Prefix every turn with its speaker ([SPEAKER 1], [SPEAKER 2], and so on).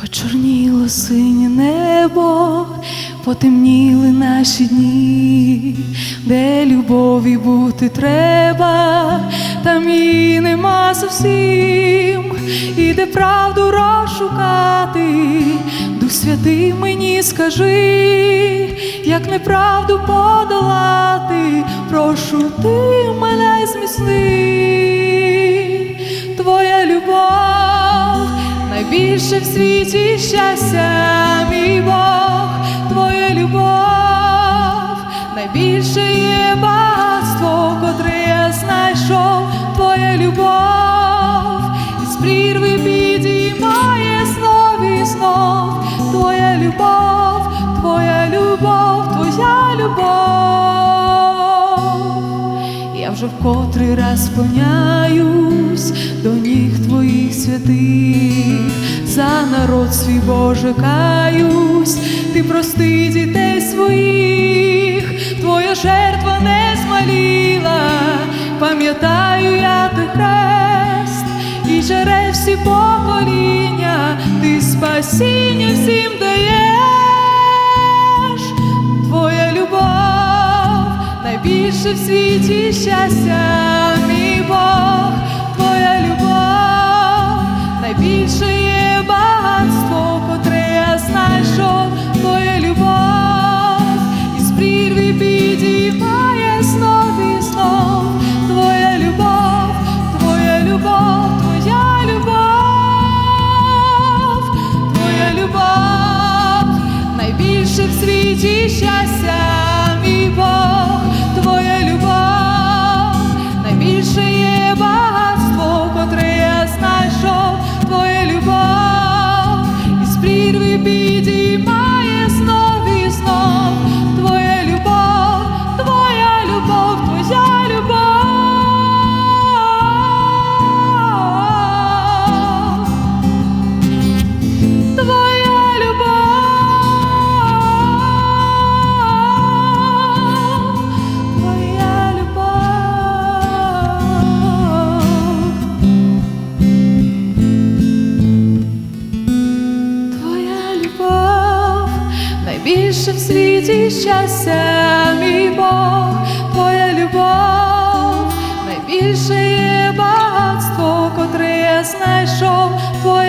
[SPEAKER 1] Почорніло синє небо, потемніли наші дні, де любові бути треба, там її нема зовсім, і де правду розшукати, скажи, як неправду подолати, прошу ти мене зміцни, твоя любов найбільше в світі щастя, мій Бог, твоя любов, найбільше є багатство, котре я знайшов, твоя любов, твоя любов, твоя любов, твоя любов. Я вже в котрий раз склоняюсь до ніг твоїх святих, за народ свій Боже каюсь, ти прости дітей своїх, твоя жертва не змаліла, пам'ятаю я ти хрест, і жере всі покоління, ти спасіння всім даєш, твоя любов найбільше в світі щастя, в світі щастя, мій Бог, твоя любов, найбільше найбільше в світі щастя, мій Бог, твоя любов, найбільше є багатство, котре я знайшов, твоя.